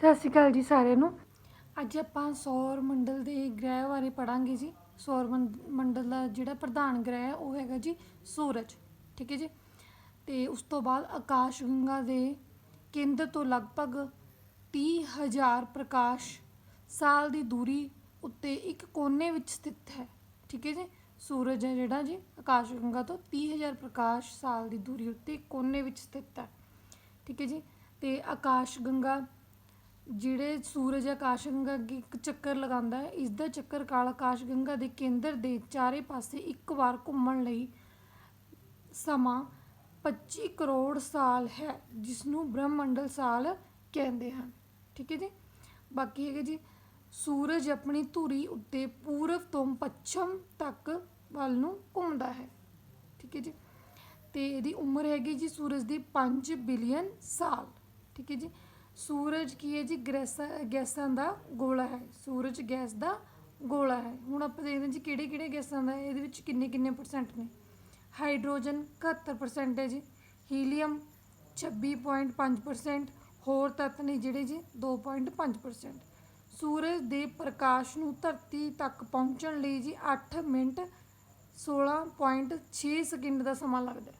ਸਤਿ ਸ਼੍ਰੀ ਅਕਾਲ ਜੀ ਸਾਰਿਆਂ ਨੂੰ। ਅੱਜ ਆਪਾਂ ਸੌਰ ਮੰਡਲ ਦੇ ਗ੍ਰਹਿ ਬਾਰੇ ਪੜਾਂਗੇ ਜੀ। ਸੌਰ ਮੰਡ- ਮੰਡਲ ਦਾ ਜਿਹੜਾ ਪ੍ਰਧਾਨ ਗ੍ਰਹਿ ਹੈ, ਉਹ ਹੈਗਾ ਜੀ ਸੂਰਜ, ਠੀਕ ਹੈ ਜੀ? ਤੇ ਉਸ ਤੋਂ ਬਾਅਦ ਆਕਾਸ਼ ਗੰਗਾ ਦੇ ਕੇਂਦਰ ਤੋਂ ਲਗਭਗ 30000 ਪ੍ਰਕਾਸ਼ ਸਾਲ ਦੀ ਦੂਰੀ ਉੱਤੇ ਇੱਕ ਕੋਨੇ ਵਿੱਚ ਸਥਿਤ ਹੈ, ਠੀਕ ਹੈ ਜੀ? ਸੂਰਜ ਹੈ ਜਿਹੜਾ ਜੀ, ਆਕਾਸ਼ ਗੰਗਾ ਤੋਂ 30000 ਪ੍ਰਕਾਸ਼ ਸਾਲ ਦੀ ਦੂਰੀ ਉੱਤੇ ਕੋਨੇ ਵਿੱਚ ਸਥਿਤ ਹੈ, ਠੀਕ ਹੈ ਜੀ? ਤੇ ਆਕਾਸ਼ ਗੰਗਾ ਜਿਹੜੇ ਸੂਰਜ ਆਕਾਸ਼ ਗੰਗਾ ਅੱਗੇ ਇੱਕ ਚੱਕਰ ਲਗਾਉਂਦਾ ਹੈ, ਇਸ ਦਾ ਚੱਕਰ ਕਾਲ ਆਕਾਸ਼ ਗੰਗਾ ਦੇ ਕੇਂਦਰ ਦੇ ਚਾਰੇ ਪਾਸੇ ਇੱਕ ਵਾਰ ਘੁੰਮਣ ਲਈ ਸਮਾਂ 25 ਕਰੋੜ ਸਾਲ ਹੈ ਜਿਸ ਨੂੰ ਬ੍ਰਹਮੰਡਲ ਸਾਲ ਕਹਿੰਦੇ ਹਨ। ਠੀਕ ਹੈ ਜੀ? ਬਾਕੀ ਹੈਗਾ ਜੀ, ਸੂਰਜ ਆਪਣੀ ਧੁਰੀ ਉੱਤੇ ਪੂਰਬ ਤੋਂ ਪੱਛਮ ਤੱਕ ਵੱਲ ਨੂੰ ਘੁੰਮਦਾ ਹੈ। ਠੀਕ ਹੈ ਜੀ? ਤੇ ਇਹਦੀ ਉਮਰ ਹੈਗੀ ਜੀ ਸੂਰਜ ਦੀ 5 ਬਿਲੀਅਨ ਸਾਲ। ਠੀਕ ਹੈ ਜੀ? ਸੂਰਜ ਕੀ ਹੈ ਜੀ? ਗੈਸਾਂ ਗੈਸਾਂ ਦਾ ਗੋਲਾ ਹੈ। ਸੂਰਜ ਗੈਸ ਦਾ ਗੋਲਾ ਹੈ। ਹੁਣ ਆਪਾਂ ਦੇਖਦੇ ਹਾਂ ਜੀ ਕਿਹੜੇ ਕਿਹੜੇ ਗੈਸਾਂ ਦਾ ਇਹਦੇ ਵਿੱਚ ਕਿੰਨੇ ਕਿੰਨੇ ਪਰਸੈਂਟ ਨੇ? ਹਾਈਡਰੋਜਨ 71% ਹੈ ਜੀ। ਹੀਲੀਅਮ 26.5% ਹੋਰ ਤੱਤ ਨੇ ਜਿਹੜੇ ਜੀ 2.5% ਸੂਰਜ ਦੇ ਪ੍ਰਕਾਸ਼ ਨੂੰ ਧਰਤੀ ਤੱਕ ਪਹੁੰਚਣ ਲਈ ਜੀ 8 ਮਿੰਟ 16.6 ਸਕਿੰਟ ਦਾ ਸਮਾਂ ਲੱਗਦਾ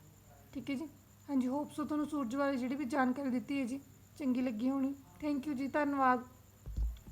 ਠੀਕ ਹੈ ਜੀ? ਹਾਂਜੀ ਹੋਪ ਸੋ ਤੁਹਾਨੂੰ ਸੂਰਜ ਬਾਰੇ ਜਿਹੜੀ ਵੀ ਜਾਣਕਾਰੀ ਦਿੱਤੀ ਹੈ ਜੀ। ਚੰਗੀ ਲੱਗੀ ਹੋਣੀ। ਥੈਂਕ ਯੂ ਜੀ ਧੰਨਵਾਦ।